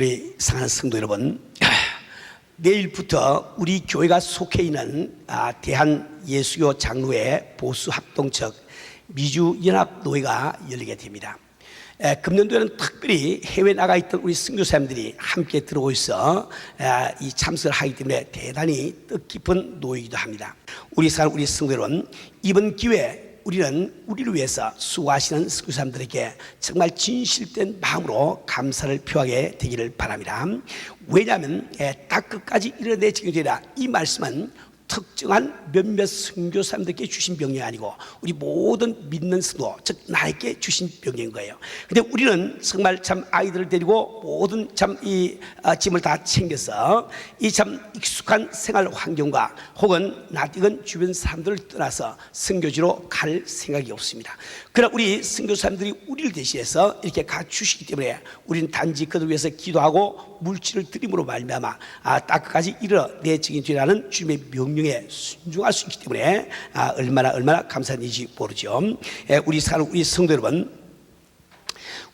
우리 사랑하는 성도 여러분, 내일부터 우리 교회가 속해 있는 아, 대한 예수교 장로회 보수 합동측 미주 연합 노회가 열리게 됩니다. 에, 금년도에는 특별히 해외 나가 있던 우리 선교사님들이 함께 들어오 있어 아, 이 참석을 하기 때문에 대단히 뜻깊은 노회이기도 합니다. 우리 사랑 우리 여러분 이번 기회 우리는 우리를 위해서 수고하시는 선교사님들에게 정말 진실된 마음으로 감사를 표하게 되기를 바랍니다. 왜냐하면 에, 딱 끝까지 이르내 지켜지라 이 말씀은 특정한 몇몇 선교사님들께 주신 병이 아니고 우리 모든 믿는 성도 즉 나에게 주신 병인 거예요. 근데 우리는 정말 참 아이들을 데리고 모든 참이 짐을 다 챙겨서 이 참 익숙한 생활 환경과 혹은 낯익은 주변 사람들을 떠나서 선교지로 갈 생각이 없습니다. 그러나 우리 선교사님들이 우리를 대신해서 이렇게 가 주시기 때문에 우리는 단지 그들 위해서 기도하고 물질을 드림으로 말미암아 아, 딱 끝까지 이르내 증인 되라는 주님의 명령 에 순종할 수 있기 때문에 아, 얼마나 얼마나 감사한지 모르죠. 예, 우리 사는 우리 성도 여러분.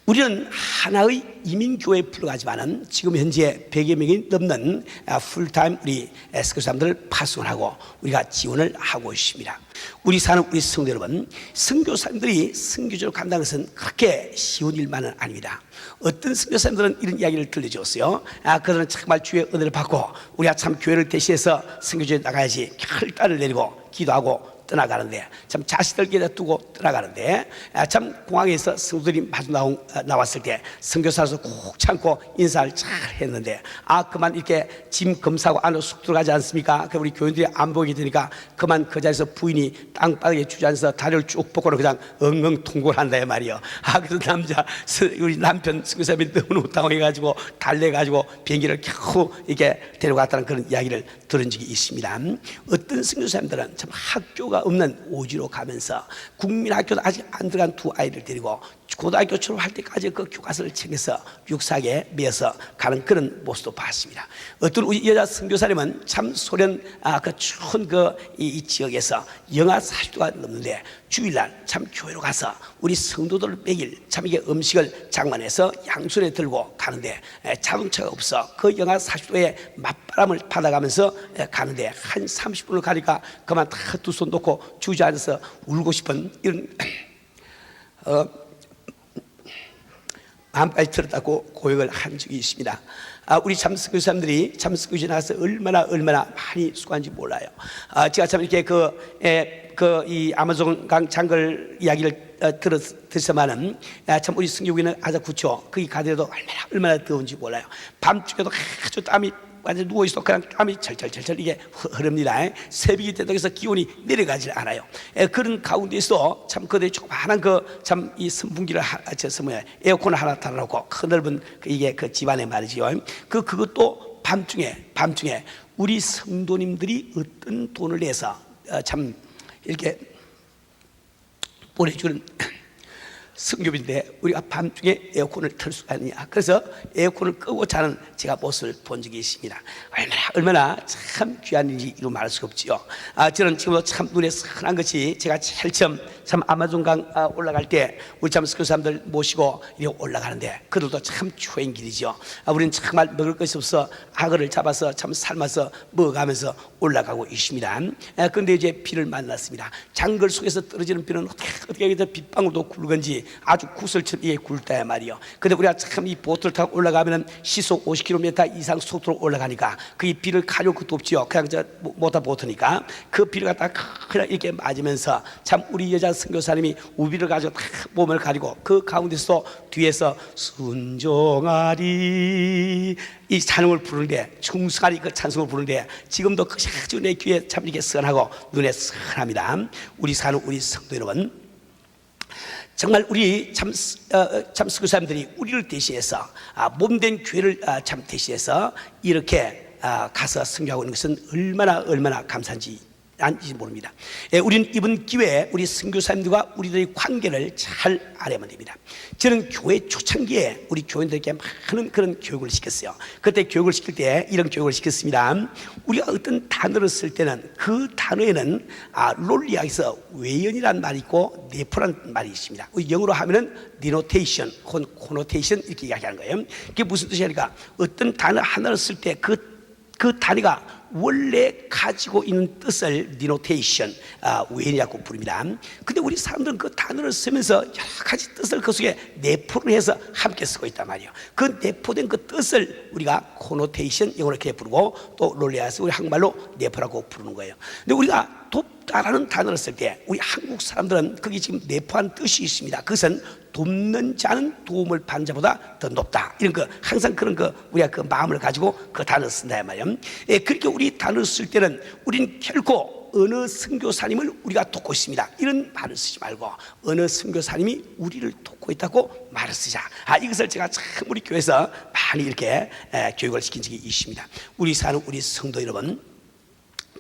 우리는 하나의 이민교회에 불과하지만은 지금 현재 100여 명이 넘는 아, 풀타임 우리 에스크 사람들을 파송을 하고 우리가 지원을 하고 있습니다. 우리 사는 우리 성도 여러분, 선교사님들이 선교적으로 간다는 것은 그렇게 쉬운 일만은 아닙니다. 어떤 선교사님들은 이런 이야기를 들려줬어요. 아, 그들은 정말 주의 은혜를 받고 우리가 참 교회를 대신해서 선교지에 나가야지 결단을 내리고 기도하고 떠나가는데 참 자식들에게 두고 떠나가는데 아, 참 공항에서 성도들이 마주 나온, 아, 나왔을 때 선교사로서 꼭 참고 인사를 잘 했는데 아 그만 이렇게 짐 검사하고 안으로 쑥 들어가지 않습니까? 그 우리 교인들이 안 보이게 되니까 그만 그 자리에서 부인이 땅바닥에 주저앉아서 다리를 쭉 뻗고는 그냥 엉엉 통곡을 한다 말이요. 아 그래서 남자 우리 남편 선교사님이 너무 당황해가지고 달래가지고 비행기를 겨우 이렇게 데려갔다는 그런 이야기를 들은 적이 있습니다. 어떤 선교사님들은 참 학교가 없는 오지로 가면서 국민학교도 아직 안 들어간 두 아이를 데리고 고등학교 졸업할 때까지 그 교과서를 챙겨서 육사에 매어서 가는 그런 모습도 봤습니다. 어떤 우리 여자 선교사님은 참 소련 아, 그 추운 그 이, 이 지역에서 영하 40도가 넘는데 주일날 참 교회로 가서 우리 성도들을 매일 참 이게 음식을 장만해서 양손에 들고 가는데 에, 자동차가 없어 그 영하 40도의 맞바람을 받아가면서 에, 가는데 한 30분을 가니까 그만 다 두 손 놓고 주저앉아서 울고 싶은 이런 어, 마음까지 들었다고 고백을 한 적이 있습니다. 아, 우리 참석교 사람들이 참석교지 나서 얼마나 얼마나 많이 수고한지 몰라요. 아, 제가 참 이렇게 그, 에, 그, 이 아마존 강 장글 이야기를 어, 들었, 들었지만은, 아, 참 우리 승교기는 아주 구초. 거기 가더라도 얼마나, 얼마나 더운지 몰라요. 밤중에도 아주 땀이 완전 누워 있어 그냥 땀이 철철철철 이게 흐릅니다. 새벽이 되도 해서 기온이 내려가지 않아요. 에, 그런 가운데서 참 그들 조그마한 그 참 이 선풍기를 하, 저 뭐야 에어컨을 하나 달아놓고 큰 넓은 그 이게 그 집안에 말이지요. 그 그것도 밤중에 밤중에 우리 성도님들이 어떤 돈을 내서 어, 참 이렇게 보내주는 성교인데 우리가 밤중에 에어컨을 틀 수가 있느냐. 그래서 에어컨을 끄고 자는 제가 모습을 본 적이 있습니다. 얼마나 얼마나 참 귀한 일인지 이루 말할 수가 없지요. 아, 저는 지금도 참 눈에 선한 것이 제가 제일 처음 참 아마존강 아, 올라갈 때 우리 참 선교 사람들 모시고 이렇게 올라가는데 그들도 참 추행 길이죠 아, 우리는 정말 먹을 것이 없어 악어를 잡아서 참 삶아서 먹어가면서 올라가고 있습니다 아, 그런데 이제 비를 만났습니다 장글 속에서 떨어지는 비는 어떻게 어떻게 해서 빗방울도 굵은지 아주 구슬처럼 이게 굵다 말이요. 근데 우리가 참 이 보트를 타고 올라가면은 시속 50km 이상 속도로 올라가니까 그 이 비를 가려 것도 없지요. 그냥 저 모터 보트니까 그 비를 갖다 그냥 이렇게 맞으면서 참 우리 여자 선교사님이 우비를 가지고 다 몸을 가리고 그 가운데서 뒤에서 순종하리 이 찬송을 부르는데 충성하리 그 찬송을 부르는데 지금도 그 아주 내 귀에 참 이렇게 선하고 눈에 선합니다. 우리 사는 우리 성도 여러분. 정말 우리 참, 어, 참 스크사람들이 우리를 대신해서 아, 몸된 교회를 아, 참 대신해서 이렇게 아, 가서 승교하고 있는 것은 얼마나 얼마나 감사한지 안지 모릅니다. 예, 우리는 이번 기회에 우리 선교사님들과 우리들의 관계를 잘 알아야만 됩니다. 저는 교회 초창기에 우리 교인들에게 많은 그런 교육을 시켰어요. 그때 교육을 시킬 때 이런 교육을 시켰습니다. 우리가 어떤 단어를 쓸 때는 그 단어에는 아, 롤리아에서 외연이라는 말이 있고 네포라는 말이 있습니다. 우리 영어로 하면은 denotation 혹은 connotation 이렇게 이야기하는 거예요. 그게 무슨 뜻이냐니까 어떤 단어 하나를 쓸 때 그그 단위가 원래 가지고 있는 뜻을 denotation, 아, 외연이라고 부릅니다. 근데 우리 사람들은 그 단어를 쓰면서 여러 가지 뜻을 그 속에 내포를 해서 함께 쓰고 있단 말이에요. 그 내포된 그 뜻을 우리가 connotation 영어로 이렇게 부르고 또 롤레아스 우리 한국말로 내포라고 부르는 거예요. 근데 우리가 돕다라는 단어를 쓸 때 우리 한국 사람들은 거기 지금 내포한 뜻이 있습니다. 그것은 돕는 자는 도움을 받는 자보다 더 높다. 이런 거 항상 그런 거 우리가 그 마음을 가지고 그 단어를 쓴다 말이에요. 예, 그렇게 우리 단어를 쓸 때는 우리는 결코 어느 선교사님을 우리가 돕고 있습니다. 이런 말을 쓰지 말고 어느 선교사님이 우리를 돕고 있다고 말을 쓰자. 아 이것을 제가 참 우리 교회에서 많이 이렇게 에, 교육을 시킨 적이 있습니다. 우리 사는 우리 성도 여러분.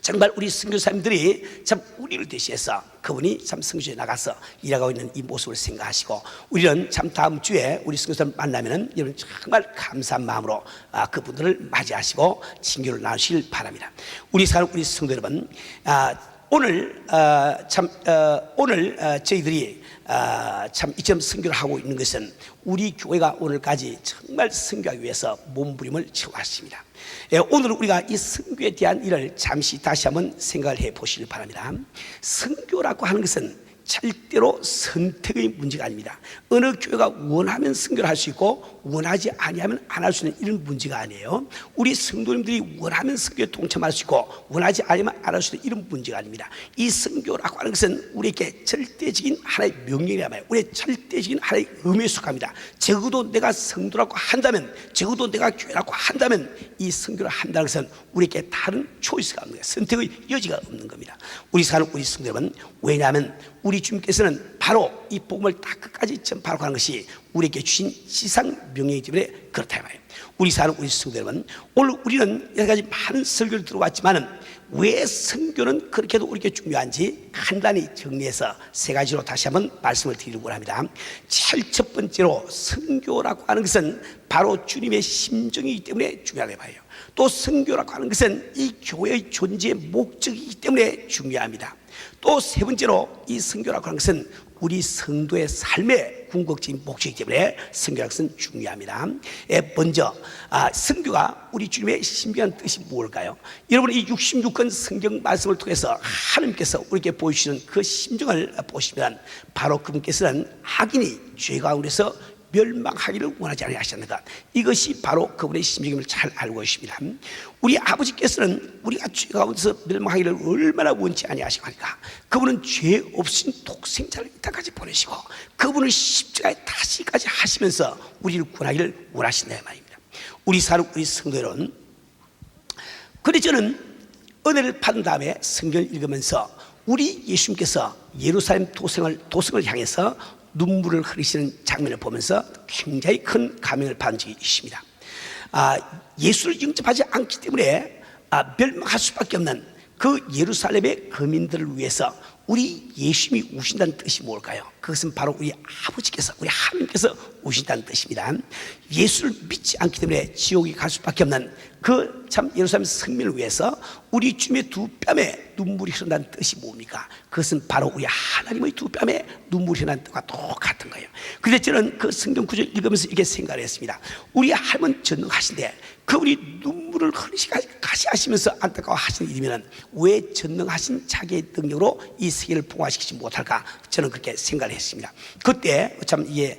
정말 우리 선교사님들이 참 우리를 대신해서 그분이 참 성주에 나가서 일하고 있는 이 모습을 생각하시고 우리는 참 다음 주에 우리 선교사님 만나면은 여러분 정말 감사한 마음으로 아, 그분들을 맞이하시고 친교를 나누실 바랍니다. 우리 사는 우리 성도 여러분, 아, 오늘 어, 참 어, 오늘 어, 저희들이 어, 참 이처럼 선교를 하고 있는 것은 우리 교회가 오늘까지 정말 선교하기 위해서 몸부림을 치고 왔습니다. 예, 오늘 우리가 이 선교에 대한 일을 잠시 다시 한번 생각을 해 보시길 바랍니다. 선교라고 하는 것은 절대로 선택의 문제가 아닙니다. 어느 교회가 원하면 선교를 할 수 있고 원하지 아니하면 안 할 수 있는 이런 문제가 아니에요. 우리 성도님들이 원하면 선교에 동참할 수 있고 원하지 않으면 안 할 수 있는 이런 문제가 아닙니다. 이 선교라고 하는 것은 우리에게 절대적인 하나의 명령이란 말이에요. 우리의 절대적인 하나의 의미에 속합니다. 적어도 내가 성도라고 한다면 적어도 내가 교회라고 한다면 이 선교를 한다는 것은 우리에게 다른 초이스가 없는 거예요. 선택의 여지가 없는 겁니다. 우리 사는 우리 성도 여러분 왜냐하면 우리 주님께서는 바로 이 복음을 다 끝까지 전파하고 하는 것이 우리에게 주신 지상 명령이기 때문에 그렇다 말이에요. 우리 사는 우리 성도 여러분, 오늘 우리는 여러 가지 많은 설교를 들어왔지만은 왜 선교는 그렇게도 우리에게 중요한지 간단히 정리해서 세 가지로 다시 한번 말씀을 드리려고 합니다. 제일 첫 번째로 선교라고 하는 것은 바로 주님의 심정이기 때문에 중요하게 봐요. 또 선교라고 하는 것은 이 교회의 존재의 목적이기 때문에 중요합니다. 또 세 번째로 이 선교라고 하는 것은 우리 성도의 삶의 궁극적인 목적이기 때문에 선교라는 것은 중요합니다. 예, 먼저 아, 선교가 우리 주님의 신비한 뜻이 무엇일까요? 여러분 이 66권 성경 말씀을 통해서 하나님께서 우리에게 보여주시는 그 심정을 보시면 바로 그분께서는 악인이 죄 가운데서 멸망하기를 원하지 아니하셨는가? 이것이 바로 그분의 심정임을 잘 알고 있습니다. 우리 아버지께서는 우리가 죄 가운데서 멸망하기를 얼마나 원치 아니하시니까? 그분은 죄 없인 독생자를 이 땅까지 보내시고 그분을 십자가에 다시까지 하시면서 우리를 구원하기를 원하신다 말입니다. 우리 사는 우리 성도 여러분 그래 저는 은혜를 받은 다음에 성경을 읽으면서 우리 예수님께서 예루살렘 도성을, 도성을 향해서 눈물을 흐리시는 장면을 보면서 굉장히 큰 감명을 받은 적이 있습니다. 아, 예수를 영접하지 않기 때문에 아, 멸망할 수밖에 없는 그 예루살렘의 거민들을 위해서 우리 예수님이 우신다는 뜻이 뭘까요? 그것은 바로 우리 아버지께서 우리 하나님께서 우신다는 뜻입니다. 예수를 믿지 않기 때문에 지옥에 갈 수밖에 없는 그 참 예루살렘 성민을 위해서 우리 주님의 두 뺨에 눈물이 흐른다는 뜻이 뭡니까? 그것은 바로 우리 하나님의 두 뺨에 눈물이 흐르는 뜻과 똑같은 거예요. 그런데 저는 그 성경 구절 읽으면서 이렇게 생각을 했습니다. 우리 하나님은 전능하신데 그분이 눈물을 흘리시까지 하시면서 안타까워하시는 일이면 왜 전능하신 자기의 능력으로 이 세계를 봉화시키지 못할까? 저는 그렇게 생각을 했습니다. 그때 참 이게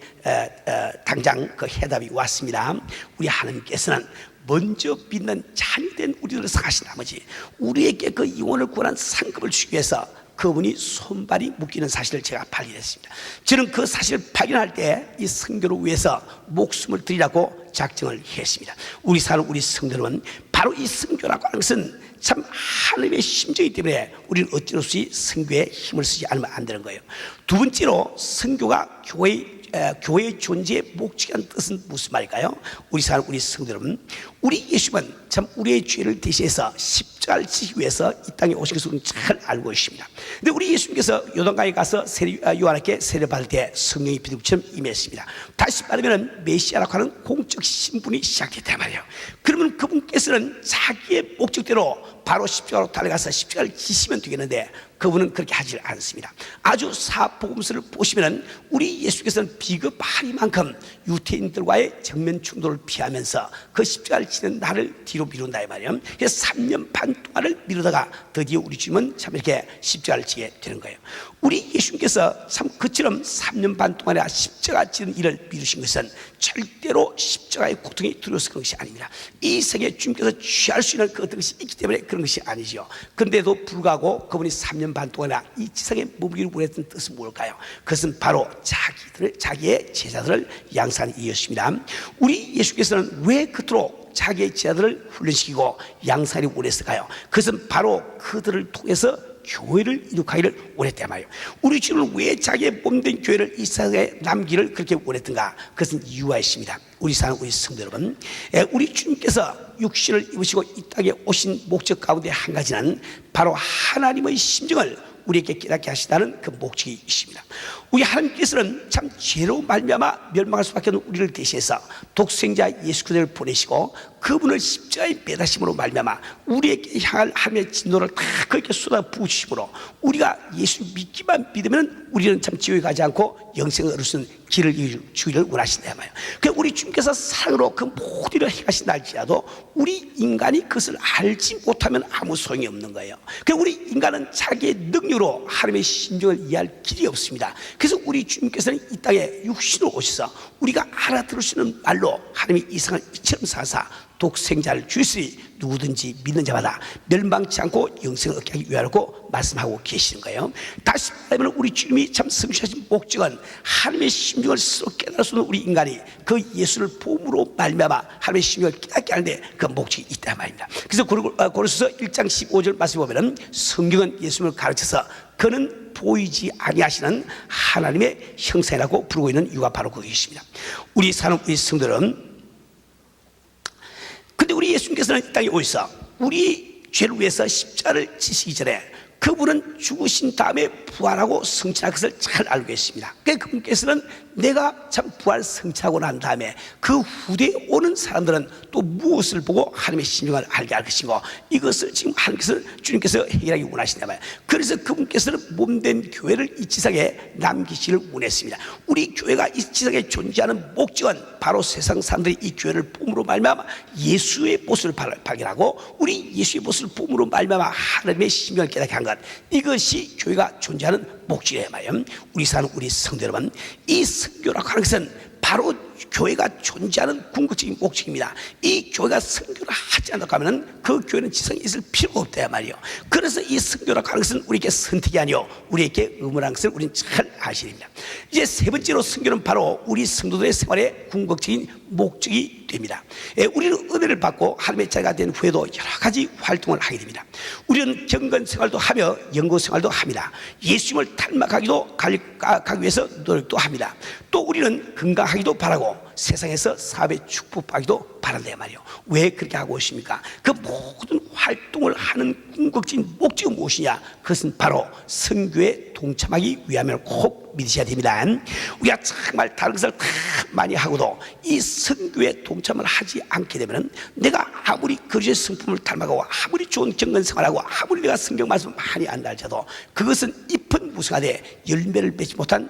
당장 그 해답이 왔습니다. 우리 하나님께서는 먼저 믿는 자녀된 우리들을 사하신 나머지 우리에게 그 영혼을 구원한 상급을 주기 위해서 그분이 손발이 묶이는 사실을 제가 발견했습니다. 저는 그 사실을 발견할 때 이 성교를 위해서 목숨을 드리라고 작정을 했습니다. 우리 사는 우리 성도는 바로 이 성교라고 하는 것은 참 하나님의 심정이기 때문에 우리는 어찌할 수 없이 성교에 힘을 쓰지 않으면 안 되는 거예요. 두 번째로 성교가 교회의 에, 교회의 존재의 목적이라는 뜻은 무슨 말일까요? 우리 사는 우리 성도 여러분, 우리 예수님은 참 우리의 죄를 대신해서 십 지기 위해서 이 땅에 오신 것을 잘 알고 있습니다. 근데 우리 예수님께서 요단강에 가서 세례, 아, 요한에게 세례받을 때 성령이 비둘기처럼 임했습니다. 다시 말하면 메시아라고 하는 공적 신분이 시작됐단 말이에요. 그러면 그분께서는 자기의 목적대로 바로 십자가로 달려가서 십자가를 지시면 되겠는데 그분은 그렇게 하질 않습니다. 아주 사복음서를 보시면 우리 예수께서는 비겁하리만큼 유태인들과의 정면 충돌을 피하면서 그 십자가를 지는 날을 뒤로 미룬다 이 말이에요. 그래서 3년 반 동안을 미루다가 드디어 우리 주님은 참 이렇게 십자가를 지게 되는 거예요. 우리 예수님께서 참 그처럼 3년 반 동안에 십자가 지는 일을 미루신 것은 절대로 십자가의 고통이 두려워서 그런 것이 아닙니다. 이 세계 주님께서 취할 수 있는 그 어떤 것이 있기 때문에 그런 것이 아니죠. 그런데도 불구하고 그분이 3년 반 동안이나 이 지상에 머물기를 원했던 뜻은 뭘까요? 그것은 바로 자기들을 자기의 제자들을 양산 이었습니다. 우리 예수께서는 왜 그토록 자기의 제자들을 훈련시키고 양산이 원했을까요? 그것은 바로 그들을 통해서 교회를 이룩하기를 말이에요. 우리 주님은 왜 자기의 몸된 교회를 이 세상에 남기를 그렇게 원했던가? 그것은 이유가 있습니다. 우리 사는 우리 성도 여러분, 예, 우리 주님께서 육신을 입으시고 이 땅에 오신 목적 가운데 한 가지는 바로 하나님의 심정을 우리에게 깨닫게 하시다는 그 목적이 있습니다. 우리 하나님께서는 참 죄로 말미암아 멸망할 수밖에 없는 우리를 대신해서 독생자 예수 그리스도를 보내시고 그분을 십자가에 매다심으로 말미암아 우리에게 향할 하나님의 진노를 다 그렇게 쏟아 부으심으로 우리가 예수 믿기만 믿으면 우리는 참 지옥에 가지 않고 영생을 얻을 수 있는 길을 주기를 원하신다 말이에요. 그 우리 주님께서 사랑으로 그 모든 일을 행하신다 할지라도 우리 인간이 그것을 알지 못하면 아무 소용이 없는 거예요. 그 우리 인간은 자기의 능력으로 하나님의 심정을 이해할 길이 없습니다. 그래서 우리 주님께서는 이 땅에 육신으로 오셔서 우리가 알아들을 수 있는 말로 하나님이 이상을 이처럼 사사 독생자를 주시니 누구든지 믿는 자마다 멸망치 않고 영생을 얻게 하기 위하라고 말씀하고 계시는 거예요. 다시 말하면 우리 주님이 참 성취하신 목적은 하나님의 심정을 스스로 깨달을 수 있는 우리 인간이 그 예수를 봄으로 말미암아 하나님의 심정을 깨닫게 하는데 그 목적이 있다 말입니다. 그래서 어, 고린도서 1장 15절 말씀 보면은 성경은 예수님을 가르쳐서 그는 보이지 아니하시는 하나님의 형상이라고 부르고 있는 이유가 바로 거기있습니다. 우리 사는 우리 성들은 근데 우리 예수님께서는 이 땅에 오셔서 우리 죄를 위해서 십자를 지시기 전에 그분은 죽으신 다음에 부활하고 성취할 것을 잘 알고 계십니다. 그러니까 그분께서는 내가 참 부활 성취하고 난 다음에 그 후대에 오는 사람들은 또 무엇을 보고 하나님의 신령을 알게 할 것인고 이것을 지금 하나님께서 주님께서 해결하기 원하시나 봐요. 그래서 그분께서는 몸된 교회를 이 지상에 남기시를 원했습니다. 우리 교회가 이 지상에 존재하는 목적은 바로 세상 사람들이 이 교회를 봄으로 말미암아 예수의 모습을 발견하고 우리 예수의 모습을 봄으로 말미암아 하나님의 신령을 깨닫게 한 것. 이것이 교회가 존재하는 목적이에요 말이에요. 우리 사는 우리 성도 여러분, 이 성교라고 하는 것은 바로 교회가 존재하는 궁극적인 목적입니다. 이 교회가 성교를 하지 않는다고 하면 그 교회는 지성에 있을 필요가 없다 말이요. 그래서 이 성교라고 하는 것은 우리에게 선택이 아니요 우리에게 의무라는 것을 우리는 잘 아셔야 됩니다. 이제 세 번째로 성교는 바로 우리 성도들의 생활의 궁극적인 목적이 됩니다. 예, 우리는 은혜를 받고 하나님의 자가 된 후에도 여러 가지 활동을 하게 됩니다. 우리는 경건 생활도 하며 연구 생활도 합니다. 예수님을 닮아가기도 가기 위해서 노력도 합니다. 또 우리는 건강하기도 바라고 Cool. 세상에서 사업에 축복하기도 바란다 말이요. 왜 그렇게 하고 있습니까? 그 모든 활동을 하는 궁극적인 목적이 무엇이냐? 그것은 바로 선교에 동참하기 위함을 꼭 믿으셔야 됩니다. 우리가 정말 다른 것을 다 많이 하고도 이 선교에 동참을 하지 않게 되면 내가 아무리 그리스의 성품을 닮아가고 아무리 좋은 경건 생활하고 아무리 내가 성경 말씀 많이 할지라도 그것은 잎은 무성하되 열매를 맺지 못한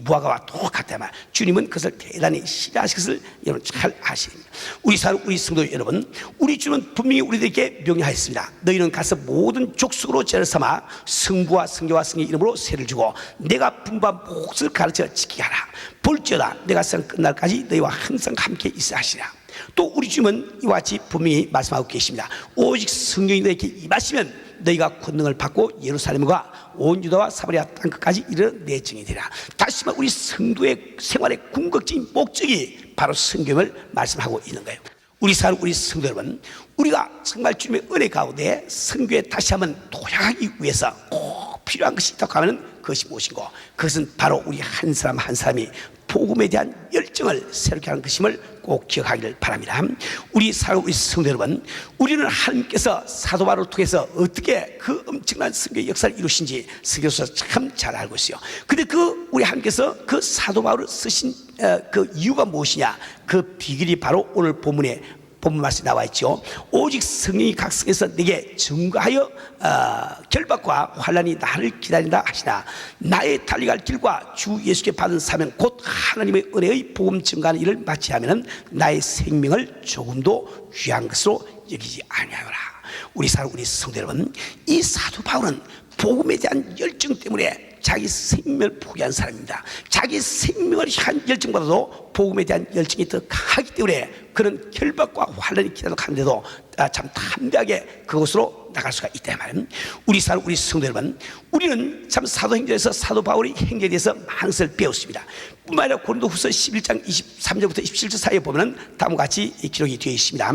무화과와 똑같다 말. 주님은 그것을 대단히 싫어하실 것을 여러분 잘 아십니다. 우리 사람 우리 성도 여러분, 우리 주는 분명히 우리들에게 명령하였습니다. 너희는 가서 모든 족속으로 죄를 삼아 성부와 성교와 성의 이름으로 세를 주고 내가 분반 몫을 가르쳐 지키게 하라. 볼지어다 내가 생 끝날까지 너희와 항상 함께 있어 하시라. 또 우리 주님은 이와 같이 분명히 말씀하고 계십니다. 오직 성령이 너에게 임하시면 너희가 권능을 받고 예루살렘과 온 유다와 사마리아 땅 끝까지 이르러 내 증이 되라. 다시 말해 우리 성도의 생활의 궁극적인 목적이 바로 성경을 말씀하고 있는 거예요. 우리 사람 우리 성도 여러분, 우리가 정말 주님의 은혜 가운데 성교에 다시 한번 도약하기 위해서 꼭 필요한 것이 있다고 하면 그것이 무엇인고 그것은 바로 우리 한 사람 한 사람이 복음에 대한 열정을 새롭게 하는 것임을 꼭 기억하기를 바랍니다. 우리 사랑 우리 성도 여러분, 우리는 하나님께서 사도 바울을 통해서 어떻게 그 엄청난 성교의 역사를 이루신지 성교서 참 잘 알고 있어요. 근데 그 우리 하나님께서 그 사도 바울을 쓰신 어, 그 이유가 무엇이냐? 그 비결이 바로 오늘 본문에 본문 말씀에 나와 있죠. 오직 성령이 각성해서 내게 증거하여 어, 결박과 환란이 나를 기다린다 하시나 나의 달려갈 길과 주 예수께 받은 사명 곧 하나님의 은혜의 복음 증가하는 일을 마치 하면은 나의 생명을 조금도 귀한 것으로 여기지 아니하노라. 우리 사람 우리 성도 여러분, 이 사도 바울은 복음에 대한 열정 때문에 자기 생명을 포기한 사람입니다. 자기 생명을 향한 열정보다도 복음에 대한 열정이 더 강하기 때문에 그런 결박과 환란이 기다려가는데도 아, 참 담대하게 그곳으로 나갈 수가 있다 말이에요. 우리 사람 우리 성도 여러분, 우리는 참 사도행전에서 사도 바울의 행적에 대해서 많은 배웠습니다. 뿐만 아니라 고린도후서 11장 23절부터 27절 사이에 보면은 다음과 같이 이 기록이 되어 있습니다.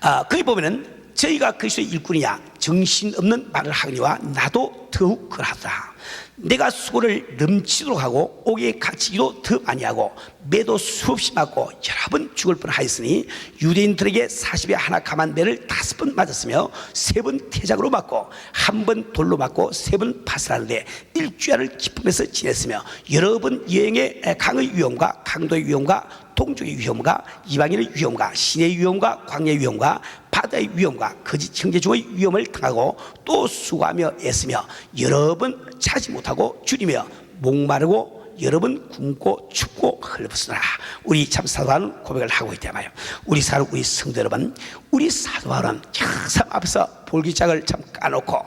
아, 거기 보면은 저희가 그리스도의 일꾼이야 정신없는 말을 하거니와 나도 더욱 그러하더라 내가 수고를 넘치도록 하고 옥에 갇히기도 더 많이 하고 매도 수없이 맞고 여러 번 죽을 뻔하였으니 유대인들에게 40에 하나 감한 매를 다섯 번 맞았으며 세 번 태작으로 맞고 한 번 돌로 맞고 세 번 파살하는데 일주일을 기쁨에서 지냈으며 여러 번 여행의 강의 위험과 강도의 위험과 동족의 위험과 이방인의 위험과 신의 위험과 광야의 위험과 바다의 위험과 거짓 형제주의 위험을 당하고 또 수고하며 애쓰며 여러 번 차지 못하고 줄이며 목마르고 여러 번 굶고 춥고 헐벗으나 우리 참 사도하는 고백을 하고 있다 말이에요 우리 사람 우리 성도 여러분 우리 사도하는 참 앞에서 볼기짝을 참 까놓고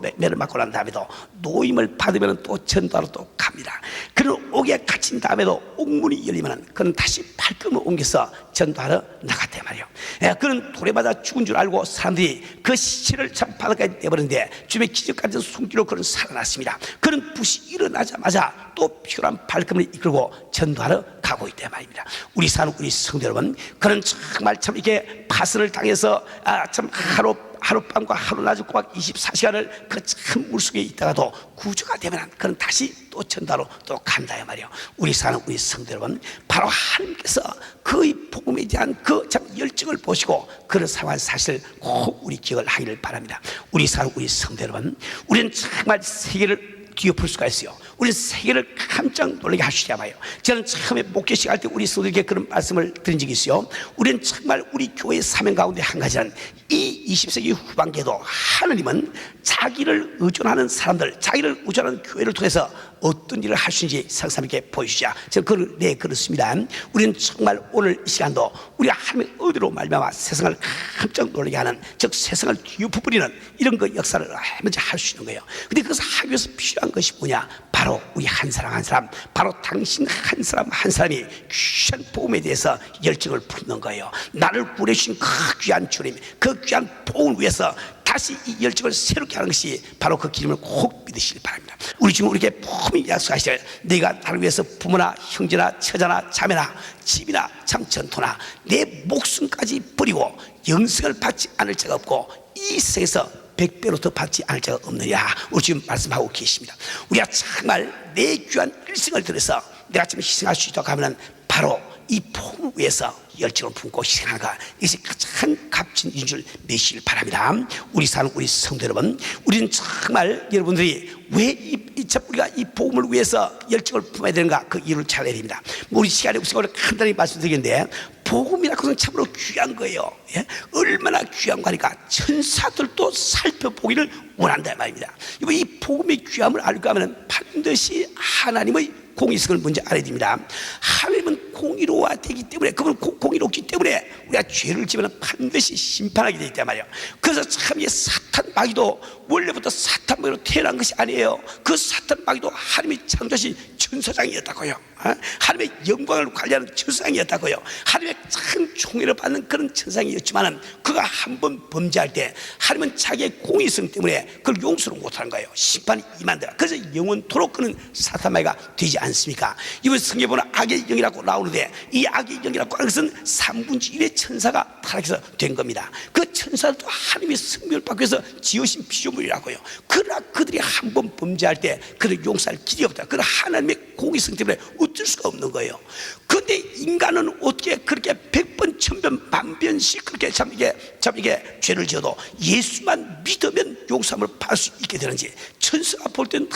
매- 매를 맞고 난 다음에도 노임을 받으면 또 전도하러 또 갑니다. 그런 옥에 갇힌 다음에도 옥문이 열리면 그는 다시 발걸음을 옮겨서 전도하러 나갔단 말이에요. 예, 그는 맞아 죽은 줄 알고 사람들이 그 시체를 참 바닷가에 내버렸는데 주변에 기적 같은 숨기로 그는 살아났습니다. 그는 부시 일어나자마자 또 피곤한 발걸음을 이끌고 전도하러 가고 있단 말입니다. 우리 사는 우리 성도 여러분 그는 정말 참 이렇게 파선을 당해서 아, 참 하루 하룻밤과 하루낮을 꼬박 24시간을 그참 물속에 있다가도 구조가 되면 그는 다시 또 전다로 또 간다 이 말이에요. 우리 사는 우리 성도 여러분, 바로 하나님께서 그의 복음에 대한 그 참 열정을 보시고 그런 상황 사실 꼭 우리 기억을 하기를 바랍니다. 우리 사는 우리 성도 여러분, 우리는 정말 세계를 뒤엎을 수가 있어요. 우리 세계를 깜짝 놀라게 하시자 봐요. 저는 처음에 목회식 할때 우리 성도에게 그런 말씀을 드린 적이 있어요. 우리는 정말 우리 교회의 사명 가운데 한 가지는 이 20세기 후반기에도 하나님은 자기를 의존하는 사람들, 자기를 의존하는 교회를 통해서 어떤 일을 있는지 상상하게 보여주자. 저는 그걸 네 그렇습니다. 우리는 정말 오늘 이 시간도 우리 하나님의 의도로 말미암아 세상을 깜짝 놀라게 하는 즉 세상을 뒤엎어버리는 이런 그 역사를 먼저 할수 있는 거예요. 근데 그것을 하기 위해서 필요한 것이 뭐냐? 바로 우리 한 사람 한 사람, 바로 당신 한 사람 한 사람이 귀한 복음에 대해서 열정을 품는 거예요. 나를 구해주신 그 귀한 주님, 그 귀한 복음을 위해서 다시 이 열정을 새롭게 하는 것이 바로 그 기름을 꼭 믿으시길 바랍니다. 우리 지금 우리에게 분명히 약속하시죠. 내가 나를 위해서 부모나 형제나 처자나 자매나 집이나 참 전토나 내 목숨까지 버리고 영생을 받지 않을 자가 없고 이 세상에서 백배로 더 받지 않을 자가 없느냐 우리 지금 말씀하고 계십니다 우리가 정말 내 귀한 일생을 들여서 내가 지금 희생할 수 있다고 하면 바로 이 복음을 위해서 열정을 품고 희생하가? 이것이 가장 값진 일인 줄 믿으시길 바랍니다. 우리 사는 우리 성도 여러분 우리는 정말 여러분들이 왜이 우리가 이 복음을 위해서 열정을 품어야 되는가? 그 이유를 잘 알아야 됩니다. 뭐 우리 시간이 없으니까 간단히 말씀드리겠는데 복음이라는 것은 참으로 귀한 거예요. 예? 얼마나 귀한 거니까 천사들도 살펴보기를 원한다 말입니다. 이 복음의 귀함을 알고 하면 반드시 하나님의 공의성을 먼저 알아야 됩니다. 하나님은 공의로와 되기 때문에 그분 공- 공의롭기 때문에 우리가 죄를 지면 반드시 심판하게 되기 때문에 말이에요. 그래서 참 이 사탄 마귀도 원래부터 사탄 마귀로 태어난 것이 아니에요. 그 사탄 마귀도 하나님이 창조하신 천사장이었다고요. 어? 하나님의 영광을 관리하는 천사장이었다고요. 하나님의 큰 총애를 받는 그런 천사장이었지만 그가 한 번 범죄할 때 하나님은 자기의 공의성 때문에 그걸 용서를 못하는 거예요. 심판이 임한다. 그래서 영원토록 그는 사탄 마귀가 되지 않습니까? 이번 성경에 보면 악의 영이라고 나오는데 이 악의 영이라고 하는 것은 3분의 1의 천사가 천사가 타락해서 된 겁니다. 그 천사도 하나님의 승리를 받기 위해서 지으신 피조물이라고요. 그러나 그들이 한 번 범죄할 때 그들 용서할 길이 없다. 그런 하나님의 공의성 때문에 어쩔 수가 없는 거예요. 그런데 인간은 어떻게 그렇게 백번 천번 만변씩 그렇게 참 이게 참 이게 죄를 지어도 예수만 믿으면 용서함을 받을 수 있게 되는지 천사가 볼 때는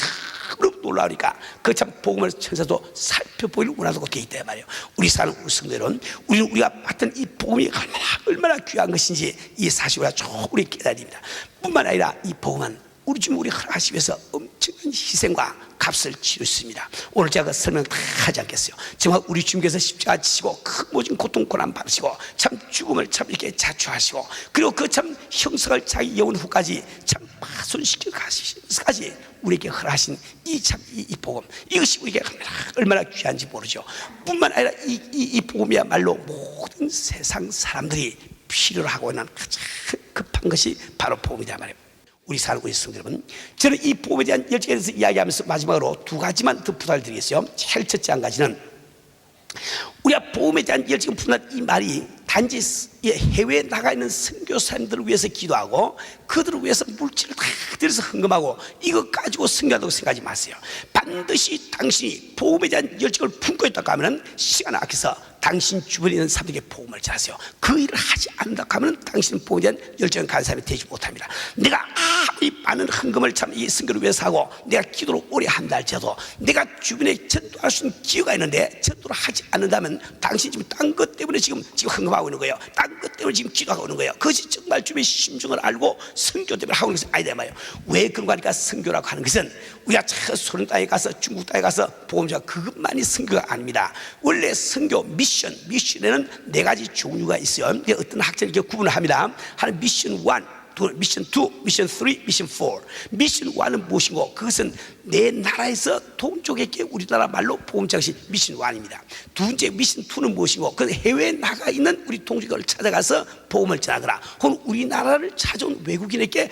너무 놀라우니까 그 참 복음을 천사도 살펴보기를 원하고 돼 있다 말이에요. 우리 사는 우리 성도들은 우리는 우리가 받던 이 복음이 얼마나 얼마나 귀한 것인지 이 사실을 조금 깨달입니다. 뿐만 아니라 이 복음은 우리 주님 우리 위해서 엄청난 희생과 값을 치르습니다. 오늘 제가 그 설명 다 하지 않겠어요. 정말 우리 주님께서 십자가 지시고 큰 모진 고통 고난 받으시고 참 죽음을 참 이렇게 자초하시고 그리고 그 참 형성을 자기 영혼 후까지 참 파손시켜 가시까지 우리에게 허락하신 이참이 복음 이것이 우리에게 얼마나 귀한지 모르죠. 뿐만 아니라 이, 이, 이 복음이야말로 모든 세상 사람들이 필요로 하고 있는 가장 급한 것이 바로 복음이다 말이에요. 우리 살고 있습니다, 여러분. 저는 이 복음에 대한 열정에 대해서 이야기하면서 마지막으로 두 가지만 더 부탁을 드리겠어요. 제일 첫째 한 가지는 우리가 복음에 대한 열정을 품는 이 말이 단지 해외에 나가 있는 선교사님들을 위해서 기도하고 그들을 위해서 물질을 다 들여서 헌금하고 이거 가지고 선교한다고 생각하지 마세요. 반드시 당신이 복음에 대한 열정을 품고 있다고 하면 시간 아껴서 당신 주변에 있는 사람들에게 복음을 전하세요. 그 일을 하지 않는다고 하면 당신은 복음에 대한 열정을 가진 사람이 되지 못합니다. 내가 아무리 많은 헌금을 참이 선교를 위해서 하고 내가 기도를 오래 한다 할지라도 내가 주변에 전도할 수 있는 기회가 있는데 전도를 하지 않는다면 당신 지금 딴 것 때문에 지금 지금 헌금하고 있는 거예요. 딴 것 때문에 지금 기도하고 있는 거예요. 그것이 정말 주변의 심중을 알고 선교 때문에 하고 있는 것이 아니다 말이에요. 왜 그런가 하니까 선교라고 하는 것은 우리가 저 소련 땅에 가서 중국 땅에 가서 복음자 그것만이 선교가 아닙니다. 원래 선교 미션 미션에는 네 가지 종류가 있어요. 어떤 학자들이 이렇게 구분을 합니다. 하나 미션 1 두, 미션 2, 미션 3, 미션 4. 미션 1은 무엇이고 그것은 내 나라에서 동족에게 우리나라 말로 장시 미션 1입니다. 두 번째 미션 2는 무엇이고 그건 해외에 나가 있는 우리 동족을 찾아가서 복음을 전하거나 혹은 우리나라를 찾아온 외국인에게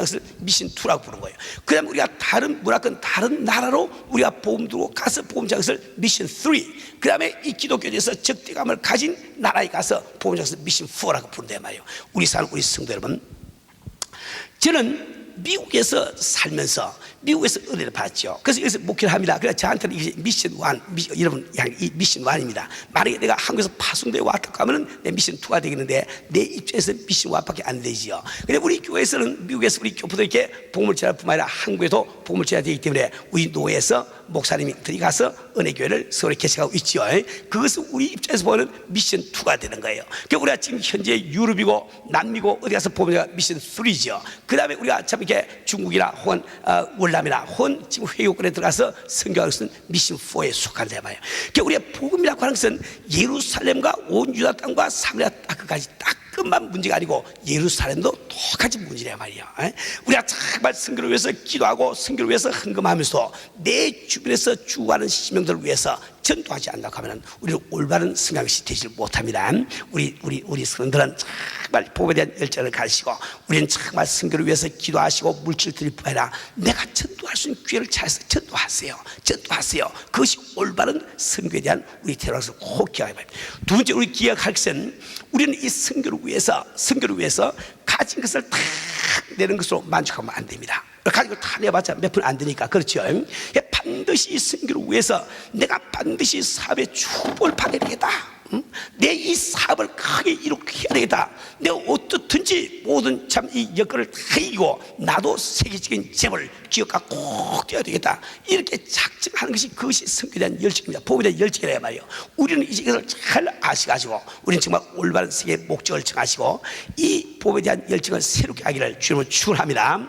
것을 미션 2라고 부르는 거예요. 그 다음에 우리가 다른 문화권 다른 나라로 우리가 복음 들고 가서 전하는 것을 미션 3. 그 다음에 이 기독교에서 적대감을 가진 나라에 가서 전하는 것을 미션 4라고 부른단 말이에요. 우리 사는 우리 성도 여러분 저는 미국에서 살면서 미국에서 은혜를 받았죠. 그래서 여기서 목회를 합니다. 그래서 저한테는 이게 미션 1, 미션, 여러분, 이 미션 1입니다. 만약에 내가 한국에서 파송되어 왔다고 하면은 내 미션 2가 되겠는데 내 입장에서 미션 1밖에 안 되지요. 근데 우리 교회에서는 미국에서 우리 교포들 이렇게 복음을 전할 뿐만 아니라 한국에도 복음을 전해야 되기 때문에 우리 노예에서 목사님이 들이가서 은혜교회를 서울에 개척하고 있지요. 그것은 우리 입장에서 보는 미션 2가 되는 거예요. 그러니까 우리가 지금 현재 유럽이고 남미고 어디 가서 보면 미션 3죠. 그 다음에 우리가 참 이렇게 중국이나 혹은 어, 월남이나 혹은 지금 회의권에 들어가서 선교하는 것은 미션 4에 속한다 말이에요. 그러니까 우리가 복음이라고 하는 것은 예루살렘과 온 유다 땅과 사마리아 땅까지 딱 끝만 문제가 아니고 예루살렘도 똑같이 문제란 말이야. 우리가 정말 선교를 위해서 기도하고 선교를 위해서 헌금하면서 내 주변에서 죽어가는 시명들을 위해서 전도하지 않는다고 하면 우리는 올바른 승강시 되지 못합니다. 우리 우리 우리 성들은 정말 복에 대한 열정을 가지고 우리는 정말 선교를 위해서 기도하시고 물질 드릴 뿐 아니라 내가 전도할 수 있는 기회를 찾아서 전도하세요. 전도하세요. 그것이 올바른 선교에 대한 우리 태어나서 꼭 기억해야 됩니다. 두 번째 우리 기억할 것은 우리는 이 선교를 위해서 선교를 위해서 가진 것을 다 내는 것으로 만족하면 안 됩니다. 가진 걸 다 내봤자 몇 푼 안 되니까 그렇죠. 반드시 이 선교를 위해서 내가 반드시 사업에 축복을 받아야 되겠다. 내이 사업을 크게 이룩해야 되겠다. 내가 어떻든지 모든 참 이 여건을 다 이기고 나도 세계적인 재벌 기업가 꼭 되어야 되겠다. 이렇게 작정하는 것이 그것이 성교에 대한 열정입니다. 복음에 대한 열정이라 말이에요. 우리는 이제 이것을 잘 아시가지고 우리는 정말 올바른 세계의 목적을 정하시고 이 복음에 대한 열정을 새롭게 하기를 주님을 축원합니다.